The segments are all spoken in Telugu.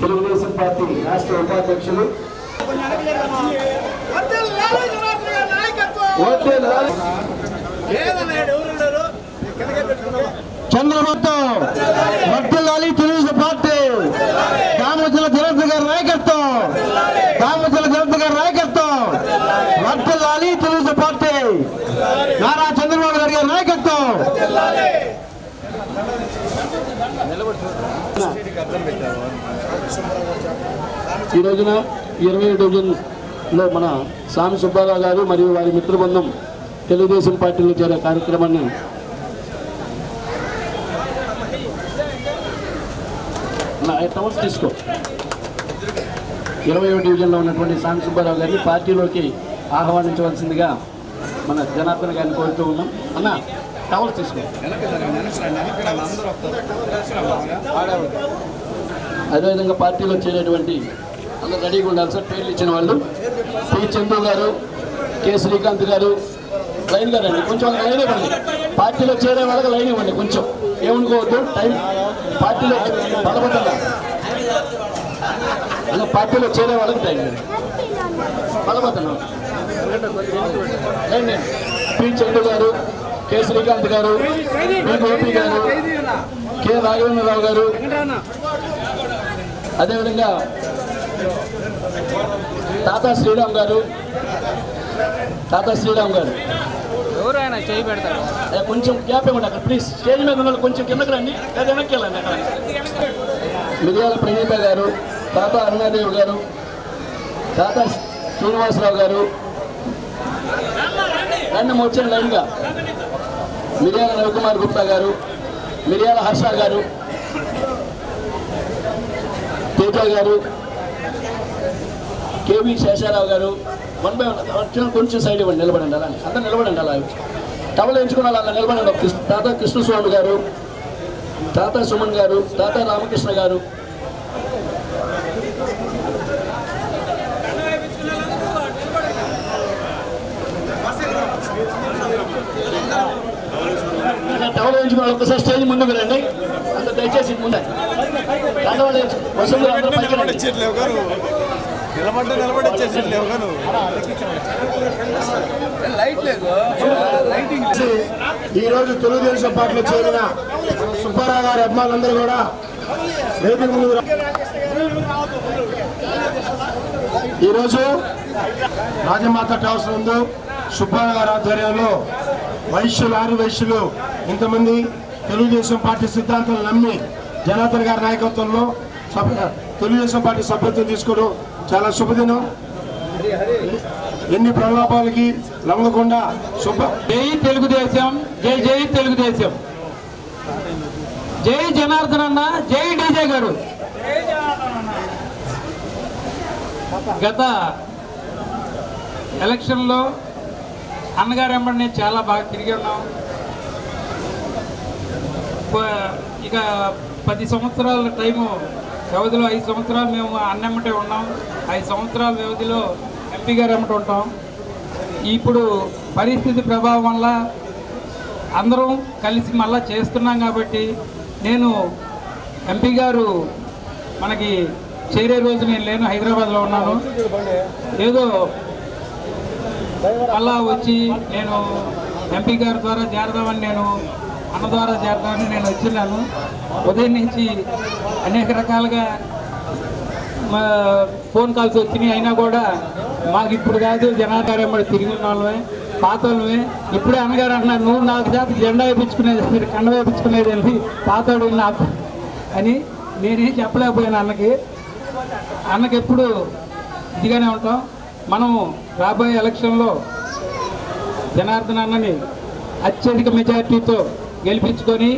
తెలుగుదేశం పార్టీ రాష్ట్ర ఉపాధ్యక్షులు ఓటే లాలి చంద్రబాబు వర్తిల్లాలి తెలుగుదేశం పార్టీ దామచల జగత్ గారి నాయకత్వం దామచల జగత్ గారి నాయకత్వం వర్తిల్లాలి తెలుగుదేశం పార్టీ నారా చంద్రబాబు నాయుడు గారి నాయకత్వం ఈ రోజున ఇరవై డివిజన్లో మన స్వామి సుబ్బారావు గారు మరియు వారి మిత్ర బృందం తెలుగుదేశం పార్టీలో చేరే కార్యక్రమాన్ని నా టవర్స్ తీసుకో. ఇరవై డివిజన్లో ఉన్నటువంటి స్వామి సుబ్బారావు గారిని పార్టీలోకి ఆహ్వానించవలసిందిగా మన జనార్దన్ గారిని కోరుతూ ఉన్నాం. అన్న టవర్స్ తీసుకో. అదేవిధంగా పార్టీలో చేరేటువంటి అందరు రెడీగా ఉండాలి సార్. పేర్లు ఇచ్చిన వాళ్ళు. పి చందు గారు కె శ్రీకాంత్ గారు లైన్ గారండి కొంచెం లైన్ ఇవ్వండి. పార్టీలో చేరే వాళ్ళకి లైన్ ఇవ్వండి కొంచెం. ఏమనుకోవద్దు? టైం పార్టీలో బలపడ్డా అలా పార్టీలో చేరే వాళ్ళకి టైం బలపడ్డా లైన్ పి చందు గారు కె శ్రీకాంత్ గారు పి గోపి గారు కె రాఘవేంద్రరావు గారు. అదేవిధంగా తాతా శ్రీరామ్ గారు. తాతా శ్రీరామ్ గారు. ఎవరు ఆయన చేయి పెడతారు. కొంచెం గ్యాప్ ఇవ్వండి అక్కడ ప్లీజ్ స్టేజ్ మీద ఉన్న కొంచెం కిందకి రండి. లేదా వెనక్కి వెళ్ళండి అక్కడ. మిరియాల ప్రణీత గారు తాత అరుణాదేవి గారు తాత శ్రీనివాసరావు గారు. రండి వచ్చిన లైన్గా. మిరియాల రవికుమార్ గుప్తా గారు మిరియాల హర్ష గారు తేజ గారు కేవీ శేషారావు గారు వన్ బై వన్ కొంచెం సైడ్ ఇవ్వండి నిలబడండి అలా అందరూ నిలబడండి అలా. టవల్ ఎంచుకున్న అలా నిలబడండి తాత కృష్ణస్వామి గారు తాత సుమన్ గారు తాత రామకృష్ణ గారు. టవల్ ఎంచుకున్న వాళ్ళు ఒక్కసారి స్టేజ్ ముందుకు రండి. అంత దయచేసి ముందే. కండవాళ్ళు నిలబడ్డ గారు నిలబడ్డ నిలబడి లేవు గారు లైట్ లేదు. ఈ రోజు తెలుగుదేశం పార్టీలో చేరిన సుబ్బారావు గారి అభిమానులందరూ కూడా వేదిక ముందు రా- ఈరోజు రాజమాత టవర్స్ నందు సుబ్బారావు గారి ఆధ్వర్యంలో వైశ్యులు ఆరు వైశ్యులు ఇంతమంది తెలుగుదేశం పార్టీ సిద్ధాంతాలు నమ్మి జనార్దన్ గారి నాయకత్వంలో సభ తెలుగుదేశం పార్టీ సభ్యత్వం తీసుకోవడం చాలా శుభదినం. ఎన్ని ప్రలాపాలకి లొంగకుండా శుభ జై తెలుగుదేశం జై జై తెలుగుదేశం. జై జనార్దన్ అన్న జై డీజే గారు. గత ఎలక్షన్లో అన్నగారు వెంబడి నేను చాలా బాగా తిరిగి ఉన్నాం. ఇక పది సంవత్సరాల టైము వ్యవధిలో ఐదు సంవత్సరాలు మేము అన్నెమ్మటే ఉన్నాం. ఐదు సంవత్సరాల వ్యవధిలో ఎంపీ గారు ఎమ్మట ఉంటాం. ఇప్పుడు పరిస్థితి ప్రభావం వల్ల అందరం కలిసి మళ్ళా చేస్తున్నాం కాబట్టి నేను ఎంపీ గారు మనకి చేరే రోజు నేను లేను హైదరాబాద్లో ఉన్నాను. ఏదో మళ్ళా వచ్చి నేను ఎంపీ గారి ద్వారా చేరదామని నేను అన్న ద్వారా చేద్దామని నేను వచ్చినాను ఉదయం నుంచి అనేక రకాలుగా మా ఫోన్ కాల్స్ వచ్చినాయి. అయినా కూడా మాకు ఇప్పుడు కాదు జనాధారం ఎంబడి తిరిగి ఉన్న వాళ్ళమే పాత వాళ్ళమే. ఇప్పుడే అన్నగారు అంటున్నారు నువ్వు నాకు జాతికి జెండా వేయించుకునేది మీరు కండ వేయించుకునేది అని పాతోడు నాకు అని నేనేం చెప్పలేకపోయాను అన్నకి. అన్నకి ఎప్పుడు ఇదిగానే ఉంటాం. మనం రాబోయే ఎలక్షన్లో జనార్దన్ అన్నని అత్యధిక మెజార్టీతో గెలిపించుకొని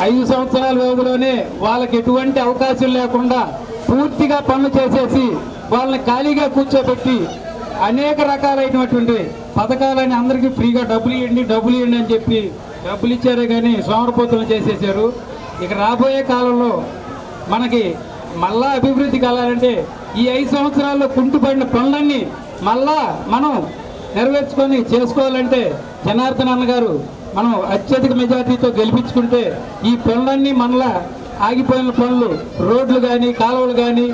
ఐదు సంవత్సరాల వ్యవధిలోనే వాళ్ళకి ఎటువంటి అవకాశం లేకుండా పూర్తిగా పనులు చేసేసి వాళ్ళని ఖాళీగా కూర్చోబెట్టి అనేక రకాలైనటువంటి పథకాలని అందరికీ ఫ్రీగా డబ్బులు ఇవ్వండి డబ్బులు ఇవ్వండి అని చెప్పి డబ్బులు ఇచ్చారే కానీ సోమరపోతులు చేసేసారు. ఇక రాబోయే కాలంలో మనకి మళ్ళా అభివృద్ధి కలాలంటే ఈ ఐదు సంవత్సరాల్లో కుంటుపడిన పనులన్నీ మళ్ళా మనం నెరవేర్చుకొని చేసుకోవాలంటే జనార్దన్ అన్న గారు మనం అత్యధిక మెజార్టీతో గెలిపించుకుంటే ఈ పనులన్నీ మనలా ఆగిపోయిన పనులు. రోడ్లు కానీ కాలువలు కానీ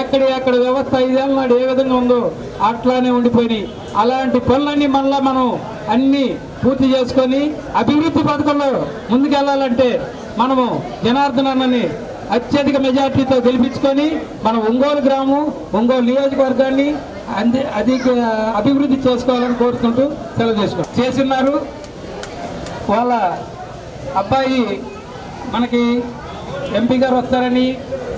ఎక్కడ ఎక్కడ వ్యవస్థ ఐదేళ్ళ నాడు ఏ విధంగా ఉందో అట్లానే ఉండిపోయినాయి. అలాంటి పనులన్నీ మళ్ళీ మనం అన్నీ పూర్తి చేసుకొని అభివృద్ధి పథకంలో ముందుకెళ్ళాలంటే మనము జనార్దన్ అన్నని అత్యధిక మెజార్టీతో గెలిపించుకొని మన ఒంగోలు గ్రామం ఒంగోలు నియోజకవర్గాన్ని అంది అధిక అభివృద్ధి చేసుకోవాలని కోరుకుంటూ సెలవు చేసుకో చేస్తున్నారు. వాళ్ళ అబ్బాయి మనకి ఎంపీ గారు వస్తారని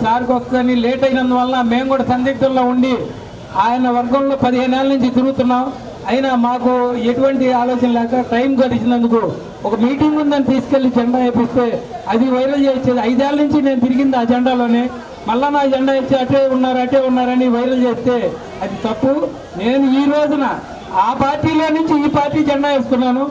సార్కి వస్తారని లేట్ అయినందువల్ల మేము కూడా సందిగ్ధంలో ఉండి ఆయన వర్గంలో పదిహేను ఏళ్ళ నుంచి తిరుగుతున్నాం. అయినా మాకు ఎటువంటి ఆలోచన లేక టైం గడిచినందుకు ఒక మీటింగ్ ఉందని తీసుకెళ్ళి జెండా వేపిస్తే అది వైరల్ చేసేది. ఐదేళ్ళ నుంచి నేను తిరిగింది ఆ జెండాలోనే. మళ్ళా నా జెండా ఇచ్చి అటే ఉన్నారు అటే ఉన్నారని వైరల్ చేస్తే అది తప్పు. నేను ఈ రోజున ఆ పార్టీలో నుంచి ఈ పార్టీ జెండా వేసుకున్నాను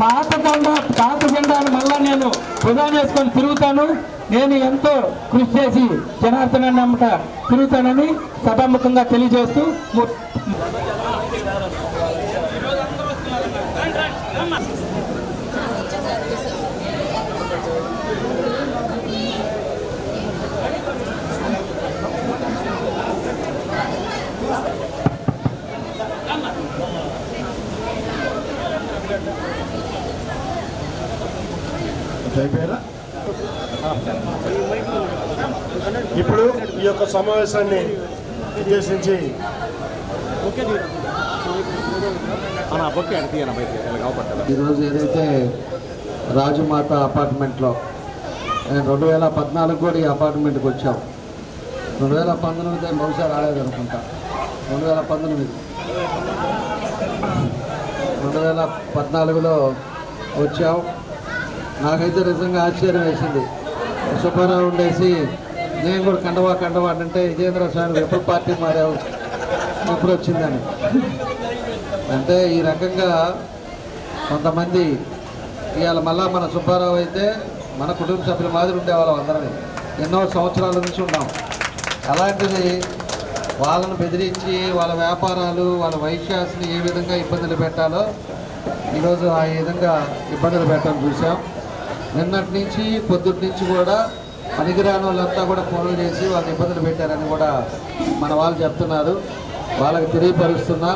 పాత జెండా పాత జెండాను మళ్ళా నేను వృధా చేసుకొని తిరుగుతాను. నేను ఎంతో కృషి చేసి జనార్దన నమ్మట తిరుగుతానని సభాముఖంగా తెలియజేస్తూ ము- అయిపోయారా ఇప్పుడు ఈ యొక్క సమావేశాన్ని ఉద్దేశించి ఈరోజు ఏదైతే రాజమాత అపార్ట్మెంట్లో నేను రెండు వేల పద్నాలుగు కూడా ఈ అపార్ట్మెంట్కి వచ్చాం. రెండు వేల పంతొమ్మిది బహుశా రాలేదు అనుకుంటా. రెండు వేల పంతొమ్మిది. రెండు వేల పద్నాలుగులో వచ్చాం. నాకైతే నిజంగా ఆశ్చర్యం వేసింది. సుబ్బారావు ఉండేసి నేను కూడా కండవా కండవా అంటే విజేంద్ర స్వామి ఎప్పుడు పార్టీ మారావు? ఎప్పుడు వచ్చిందని. అంటే ఈ రకంగా కొంతమంది ఇవాళ మళ్ళా మన సుబ్బారావు అయితే మన కుటుంబ సభ్యుల మాదిరి ఉండేవాళ్ళం అందరినీ. ఎన్నో సంవత్సరాల నుంచి ఉన్నాం. అలాంటిది వాళ్ళను బెదిరించి వాళ్ళ వ్యాపారాలు వాళ్ళ వైశ్యాస్ని ఏ విధంగా ఇబ్బందులు పెట్టాలో ఈరోజు ఆ విధంగా ఇబ్బందులు పెట్టడం చూసాం నిన్నటి నుంచి పొద్దుటి నుంచి కూడా పనికిరాని వాళ్ళంతా కూడా ఫోన్లు చేసి వాళ్ళని ఇబ్బందులు పెట్టారని కూడా మన వాళ్ళు చెప్తున్నారు. వాళ్ళకి తెలియపరుస్తున్నా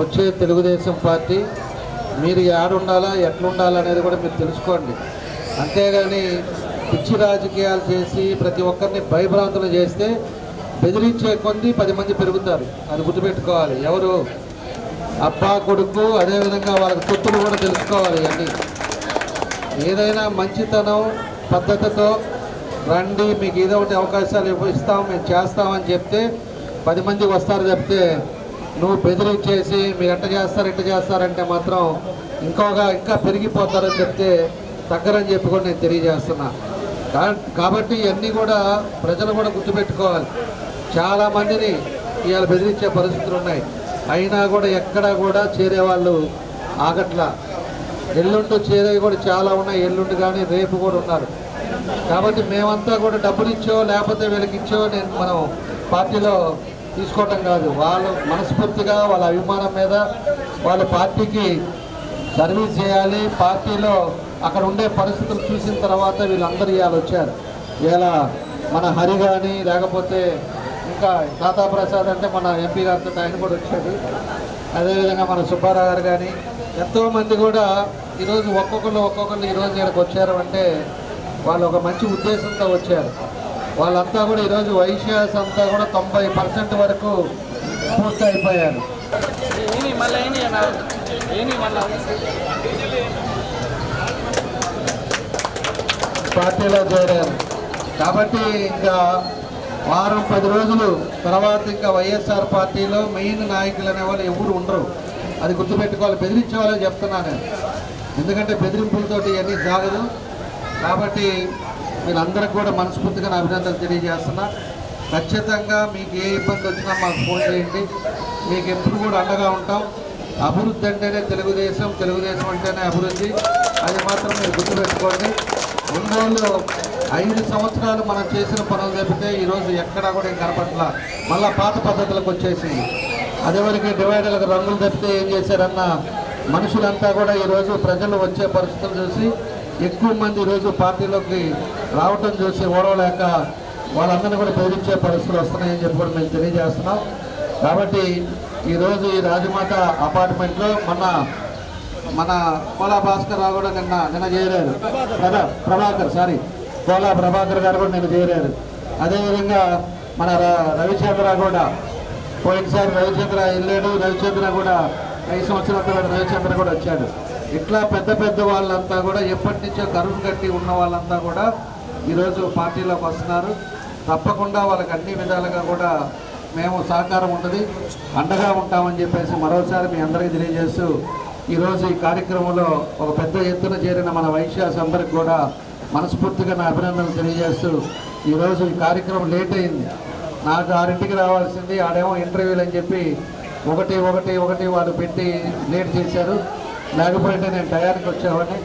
వచ్చే తెలుగుదేశం పార్టీ మీరు ఉండాలా ఎట్లుండాలా అనేది కూడా మీరు తెలుసుకోండి. అంతేగాని పిచ్చి రాజకీయాలు చేసి ప్రతి ఒక్కరిని భయభ్రాంతులు చేస్తే బెదిరించే కొంది పది మంది పెరుగుతారు. అది గుర్తుపెట్టుకోవాలి. ఎవరు? అబ్బా కొడుకు అదేవిధంగా వాళ్ళకి తొత్తులు కూడా తెలుసుకోవాలి ఇవన్నీ ఏదైనా మంచితనం పద్ధతితో రండి మీకు ఏదో ఒకటి అవకాశాలు ఇస్తాం మేము చేస్తామని చెప్తే పది మంది వస్తారు చెప్తే నువ్వు బెదిరించేసి మీరు ఎట్ట చేస్తారు ఎట్ట చేస్తారంటే మాత్రం ఇంకోగా ఇంకా పెరిగిపోతారని చెప్తే తగ్గరని చెప్పి కూడా నేను తెలియజేస్తున్నా. కా- కాబట్టి ఇవన్నీ కూడా ప్రజలు కూడా గుర్తుపెట్టుకోవాలి. చాలా మందిని ఇవాళ బెదిరించే పరిస్థితులు ఉన్నాయి. అయినా కూడా ఎక్కడా కూడా చేరే వాళ్ళు ఆగట్లా. ఎల్లుండి చేరేవి కూడా చాలా ఉన్నాయి ఎల్లుండి కానీ రేపు కూడా ఉన్నారు. కాబట్టి మేమంతా కూడా డబ్బులు లేకపోతే వీళ్ళకి ఇచ్చో నేను మనం పార్టీలో తీసుకోవటం కాదు. వాళ్ళు మనస్ఫూర్తిగా వాళ్ళ అభిమానం మీద వాళ్ళ పార్టీకి సర్వీస్ చేయాలి. పార్టీలో అక్కడ ఉండే పరిస్థితులు చూసిన తర్వాత వీళ్ళందరూ ఇవాళ వచ్చారు. ఇలా మన హరి కానీ లేకపోతే ఇంకా తాతా ప్రసాద్ అంటే మన ఎంపీ గారితో ఆయన కూడా వచ్చాడు. అదేవిధంగా మన సుబ్బారావు గారు కానీ ఎంతోమంది కూడా ఈరోజు ఒక్కొక్కరు ఒక్కొక్కరు ఈరోజు ఇక్కడికి వచ్చారు అంటే వాళ్ళు ఒక మంచి ఉద్దేశంతో వచ్చారు. వాళ్ళంతా కూడా ఈరోజు వైశ్యాస్ అంతా కూడా తొంభై పర్సెంట్ వరకు పూర్తి అయిపోయారు పార్టీలో చేరారు. కాబట్టి ఇంకా వారం పది రోజులు తర్వాత ఇంకా వైఎస్ఆర్ పార్టీలో మెయిన్ నాయకులు అనేవాళ్ళు ఎవరు ఉండరు. అది గుర్తుపెట్టుకోవాలి బెదిరించే చెప్తున్నాను నేను. ఎందుకంటే బెదిరింపులతోటి ఇవన్నీ సాగదు కాబట్టి మీరందరికి కూడా మనస్ఫూర్తిగా అభినందనలు తెలియజేస్తున్నా. ఖచ్చితంగా మీకు ఏ ఇబ్బంది వచ్చినా మాకు ఫోన్ చేయండి. మీకు ఎప్పుడు కూడా అండగా ఉంటాం. అభివృద్ధి అంటేనే తెలుగుదేశం తెలుగుదేశం అంటేనే అభివృద్ధి. అది మాత్రం మీరు గుర్తుపెట్టుకోండి. ఒంగోలు ఐదు సంవత్సరాలు మనం చేసిన పనులు తప్పితే ఈరోజు ఎక్కడా కూడా ఏం మళ్ళీ పాత పద్ధతులకు వచ్చేసింది అదేవరకు డివైడర్లకు రంగులు తప్పితే ఏం చేశారన్న మనుషులంతా కూడా ఈరోజు ప్రజలు వచ్చే పరిస్థితులు చూసి ఎక్కువ మంది ఈరోజు పార్టీలోకి రావటం చూసి ఓడవలేక వాళ్ళందరినీ కూడా బెదిరించే పరిస్థితులు వస్తున్నాయని చెప్పి కూడా మేము తెలియజేస్తున్నాం. కాబట్టి ఈరోజు ఈ రాజమాత అపార్ట్మెంట్లో మన మన కోలా భాస్కర్ రావు కూడా నిన్న నిన్న చేరారు. ప్రభా ప్రభాకర్ సారీ కోలా ప్రభాకర్ గారు కూడా నిన్న చేరారు. అదేవిధంగా మన రవిచంద్ర కూడా పోయినసారి రవిచంద్ర వెళ్ళాడు. రవిచంద్ర కూడా ఐదు సంవత్సరాల రవిచంద్ర కూడా వచ్చాడు. ఇట్లా పెద్ద పెద్ద వాళ్ళంతా కూడా ఎప్పటి నుంచో కరువు కట్టి ఉన్న వాళ్ళంతా కూడా ఈరోజు పార్టీలోకి వస్తున్నారు. తప్పకుండా వాళ్ళకి అన్ని విధాలుగా కూడా మేము సహకారం ఉంటుంది. అండగా ఉంటామని చెప్పేసి మరోసారి మీ అందరికీ తెలియజేస్తూ ఈరోజు ఈ కార్యక్రమంలో ఒక పెద్ద ఎత్తున చేరిన మన వైశ్యాస్ అందరికి కూడా మనస్ఫూర్తిగా నా అభినందనలు తెలియజేస్తూ ఈరోజు ఈ కార్యక్రమం లేట్ అయింది. నాకు ఆరింటికి రావాల్సింది ఆడేమో ఇంటర్వ్యూలు అని చెప్పి ఒకటి ఒకటి ఒకటి వాళ్ళు పెట్టి లేట్ చేశారు. లేకపోతే నేను టయానికి వచ్చేవాడిని.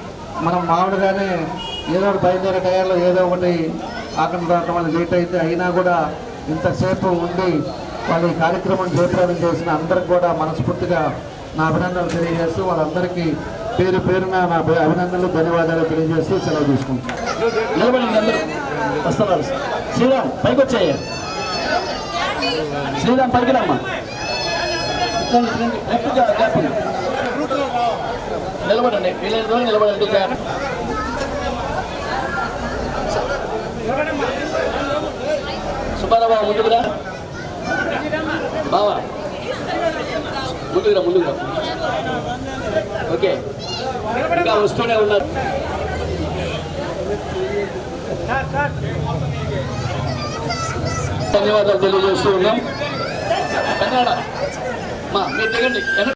మనం మామూలుగానే ఏదో ఒకటి బయలుదేరే టయాల్లో ఏదో ఒకటి ఆకలి రావటం వల్ల లేట్ అయితే అయినా కూడా ఇంతసేపు ఉండి వాళ్ళు ఈ కార్యక్రమం జయప్రదం చేసిన అందరికి కూడా మనస్ఫూర్తిగా నా అభినందనలు తెలియజేస్తూ వాళ్ళందరికీ పేరు పేరున నా అభినందనలు ధన్యవాదాలు తెలియజేస్తూ సెలవు తీసుకుంటాను వస్తున్నారు. శ్రీరామ్ పైకి వచ్చాయి. శ్రీరామ్ పైకి రమ్మా రండి, రండి. లెఫ్ట్గా గ్యాప్ ఉంది. నిలబడండి. వీలైన దూరం నిలబడండి సార్ సుబ్బారావు ముందుకురా బావా. ముందుకురా ముందుకురా ఓకే. ఇంకా వస్తూనే ఉన్నారు. ధన్యవాదాలు తెలియజేస్తూ ఉన్నాం. కన్నడ మా మీరు దిగండి.